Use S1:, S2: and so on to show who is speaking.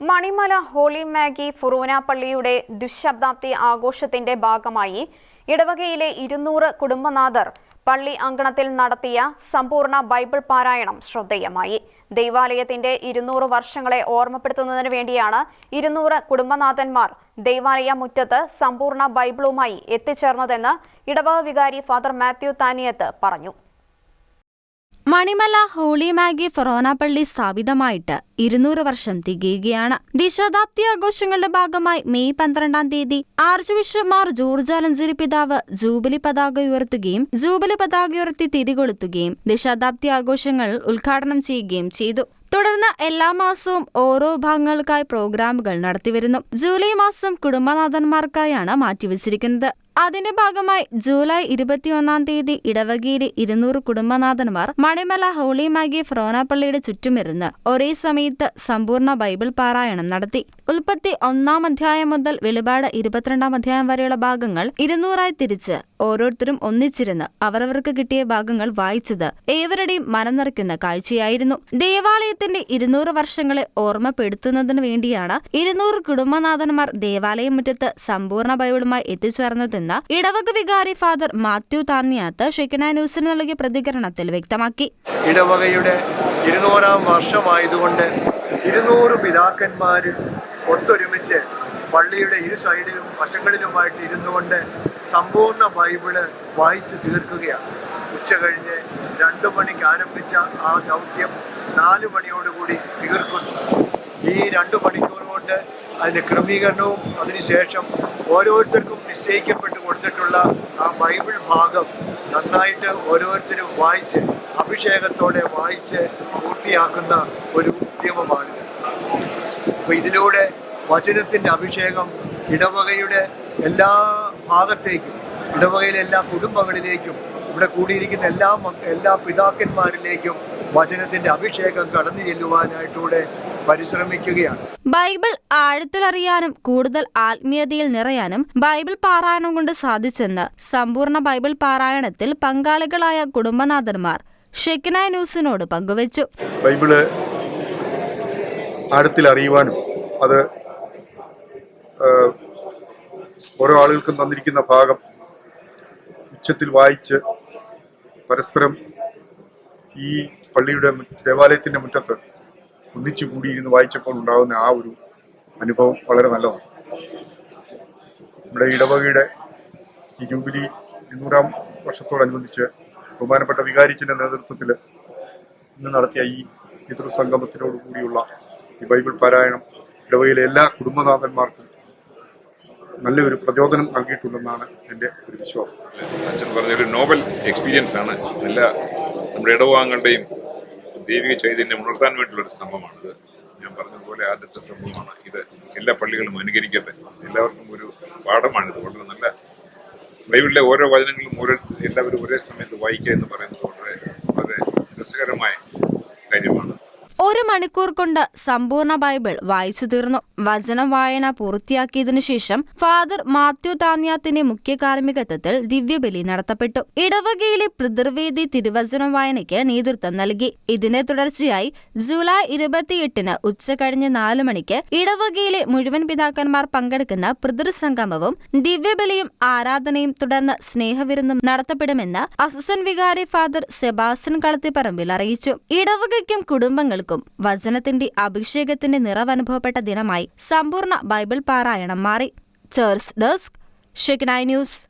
S1: Manimala holy Maggi ഫുറൂന പള്ളിയുടെ ദുശബ്ദാബ്ദി ആഘോഷത്തിന്റെ ഭാഗമായി ഇടവകയിലെ ഇരുന്നൂറ് കുടുംബനാഥർ പള്ളി അങ്കണത്തിൽ നടത്തിയ സമ്പൂർണ ബൈബിൾ പാരായണം ശ്രദ്ധേയമായി. ദൈവാലയത്തിന്റെ ഇരുന്നൂറ് വർഷങ്ങളെ ഓർമ്മപ്പെടുത്തുന്നതിന് വേണ്ടിയാണ് ഇരുന്നൂറ് കുടുംബനാഥന്മാർ ദൈവാലയ മുറ്റത്ത് സമ്പൂർണ ബൈബിളുമായി എത്തിച്ചേർന്നതെന്ന് ഇടവക വികാരി ഫാദർ മാത്യു താനിയത്ത് പറഞ്ഞു.
S2: മണിമല ഹോളി മാഗി ഫൊറോന പള്ളി സ്ഥാപിതമായിട്ട് ഇരുന്നൂറ് വർഷം തികയുകയാണ്. ദിശാദാപ്തി ആഘോഷങ്ങളുടെ ഭാഗമായി മെയ് പന്ത്രണ്ടാം തീയതി archbishop Mar George Alencherry പിതാവ് ജൂബിലി പതാക ഉയർത്തുകയും ജൂബിലി പതാക ഉയർത്തി തിരി കൊളുത്തുകയും ദിശാദാപ്തി ആഘോഷങ്ങൾ ഉദ്ഘാടനം ചെയ്യുകയും ചെയ്തു. തുടർന്ന് എല്ലാ മാസവും ഓരോ വിഭാഗങ്ങൾക്കായി പ്രോഗ്രാമുകൾ നടത്തിവരുന്നു. ജൂലൈ മാസം കുടുംബനാഥന്മാർക്കായാണ് മാറ്റിവെച്ചിരിക്കുന്നത്. അതിന്റെ ഭാഗമായി ജൂലൈ ഇരുപത്തിയൊന്നാം തീയതി ഇടവകയിലെ ഇരുന്നൂറ് കുടുംബനാഥന്മാർ മണിമല ഹോളി മാഗി ഫ്രോനാപ്പള്ളിയുടെ ചുറ്റുമിരുന്ന് ഒരേ സമയത്ത് സമ്പൂർണ ബൈബിൾ പാരായണം നടത്തി. ഉൽപ്പത്തി ഒന്നാം അധ്യായം മുതൽ വെളിപാട് ഇരുപത്തിരണ്ടാം അധ്യായം വരെയുള്ള ഭാഗങ്ങൾ ഇരുന്നൂറായി തിരിച്ച് ഓരോരുത്തരും ഒന്നിച്ചിരുന്ന് അവരവർക്ക് കിട്ടിയ ഭാഗങ്ങൾ വായിച്ചത് ഏവരുടെയും മനം നിറയ്ക്കുന്ന കാഴ്ചയായിരുന്നു. ദേവാലയത്തിന്റെ ഇരുന്നൂറ് വർഷങ്ങളെ ഓർമ്മപ്പെടുത്തുന്നതിനു വേണ്ടിയാണ് ഇരുന്നൂറ് കുടുംബനാഥന്മാർ ദേവാലയം മുറ്റത്ത് സമ്പൂർണ ബൈബിളുമായി എത്തിച്ചേർന്നതെന്ന് ഇടവക വികാരി ഫാദർ മാത്യു താന്നിയാത്ത് ഷെക്കിന ന്യൂസിന് നൽകിയ പ്രതികരണത്തിൽ വ്യക്തമാക്കി.
S3: ഇടവകയുടെ ഇരുന്നൂറാം വർഷമായതുകൊണ്ട് ഇരുന്നൂറ് പിതാക്കന്മാർ ഒത്തൊരുമിച്ച് പള്ളിയുടെ ഇരു സൈഡിലും വശങ്ങളിലുമായിട്ട് ഇരുന്നു കൊണ്ട് സമ്പൂർണ ബൈബിൾ വായിച്ചു തീർക്കുകയാണ്. ഉച്ച കഴിഞ്ഞ് രണ്ടു മണിക്ക് ആരംഭിച്ച ആ ദൗത്യം നാല് മണിയോടുകൂടി തീർക്കുന്നു. ഈ രണ്ട് മണിക്കൂർ കൊണ്ട് അതിന്റെ ക്രമീകരണവും അതിനുശേഷം ഓരോരുത്തർക്കും നിശ്ചയിക്കപ്പെട്ട്. കൊടുത്തിട്ടുള്ള ആ ബൈബിൾ ഭാഗം നന്നായിട്ട് ഓരോരുത്തരും വായിച്ച് അഭിഷേകത്തോടെ വായിച്ച് പൂർത്തിയാക്കുന്ന ഒരു ഉദ്യമമാണിത് അപ്പോൾ ഇതിലൂടെ വചനത്തിന്റെ അഭിഷേകം ഇടവകയുടെ എല്ലാ ഭാഗത്തേക്കും ഇടവകയിലെ എല്ലാ കുടുംബങ്ങളിലേക്കും ഇവിടെ കൂടിയിരിക്കുന്ന എല്ലാ എല്ലാ പിതാക്കന്മാരിലേക്കും വചനത്തിന്റെ അഭിഷേകം കടന്നു ചെല്ലുവാനായിട്ടൂടെ പരിശ്രമിക്കുകയാണ്.
S2: ബൈബിൾ ആഴത്തിലറിയാനും കൂടുതൽ ആത്മീയതയിൽ നിറയാനും ബൈബിൾ പാരായണം കൊണ്ട് സാധിച്ചെന്ന് സമ്പൂർണ ബൈബിൾ പാരായണത്തിൽ പങ്കാളികളായ കുടുംബനാഥന്മാർ ഷെക്കിന ന്യൂസിനോട് പങ്കുവച്ചു.
S4: ബൈബിൾ ആഴത്തിൽ അറിയുവാനും അത് ഓരോ ആളുകൾക്കും തന്നിരിക്കുന്ന ഭാഗം ഉച്ചത്തിൽ വായിച്ച് പരസ്പരം ഈ പള്ളിയുടെ ദേവാലയത്തിന്റെ മുറ്റത്ത് ഒന്നിച്ചു കൂടിയിരുന്ന് വായിച്ചപ്പോൾ ഉണ്ടാകുന്ന ആ ഒരു അനുഭവം വളരെ നല്ലതാണ്. നമ്മുടെ ഇടവകയുടെ ഈ ജൂബിലി ഇരുന്നൂറാം വർഷത്തോടനുബന്ധിച്ച് ബഹുമാനപ്പെട്ട വികാരിച്ചിന്റെ നേതൃത്വത്തിൽ ഇന്ന് നടത്തിയ ഈ പിതൃസംഗമത്തിനോട് കൂടിയുള്ള ഈ ബൈബിൾ പാരായണം ഇടവകയിലെ എല്ലാ കുടുംബനാഥന്മാർക്കും നല്ലൊരു പ്രചോദനം നൽകിയിട്ടുണ്ടെന്നാണ് എന്റെ ഒരു വിശ്വാസം.
S5: അച്ഛൻ പറഞ്ഞൊരു നോവൽ എക്സ്പീരിയൻസ് ആണ്. എല്ലാ നമ്മുടെ ഇടവാങ്ങളുടെയും ദൈവിക ചൈതന്യം ഉണർത്താൻ വേണ്ടിയുള്ള ഒരു സംഭവമാണിത്. ഞാൻ പറഞ്ഞതുപോലെ ആദ്യത്തെ സംഭവമാണ് ഇത്. എല്ലാ പള്ളികളും അനുകരിക്കട്ടെ. എല്ലാവർക്കും ഒരു പാഠമാണിത്. വളരെ നല്ല ബൈബിളിലെ ഓരോ വചനങ്ങളും ഓരോ എല്ലാവരും ഒരേ സമയത്ത് വായിക്കുക എന്ന് പറയുന്നത് വളരെ വളരെ രസകരമായ
S2: ഒരു മണിക്കൂർ കൊണ്ട് സമ്പൂർണ ബൈബിൾ വായിച്ചു തീർന്നു. വചന വായന പൂർത്തിയാക്കിയതിനു ശേഷം ഫാദർ മാത്യു താന്യാത്തിന്റെ മുഖ്യ കാർമ്മികത്വത്തിൽ ദിവ്യബലി നടത്തപ്പെട്ടു. ഇടവകയിലെ പിതൃവേദി തിരുവചന വായനയ്ക്ക് നേതൃത്വം നൽകി. ഇതിനെ തുടർച്ചയായി ജൂലൈ ഇരുപത്തിയെട്ടിന് ഉച്ച കഴിഞ്ഞ് നാല് മണിക്ക് ഇടവകയിലെ മുഴുവൻ പിതാക്കന്മാർ പങ്കെടുക്കുന്ന പിതൃസംഗമവും ദിവ്യബലിയും ആരാധനയും തുടർന്ന് സ്നേഹവിരുന്നും നടത്തപ്പെടുമെന്ന് അസുസൻ വികാരി ഫാദർ സെബാസ്റ്റ്യൻ കളത്തിപ്പറമ്പിൽ അറിയിച്ചു. ഇടവകയ്ക്കും കുടുംബങ്ങൾക്കും വചനത്തിന്റെ അഭിഷേകത്തിന്റെ നിറവനുഭവപ്പെട്ട ദിനമായി സമ്പൂർണ ബൈബിൾ പാരായണം മാറി. ചേർസ് ഡെസ്ക് ഷെക്നായ് ന്യൂസ്.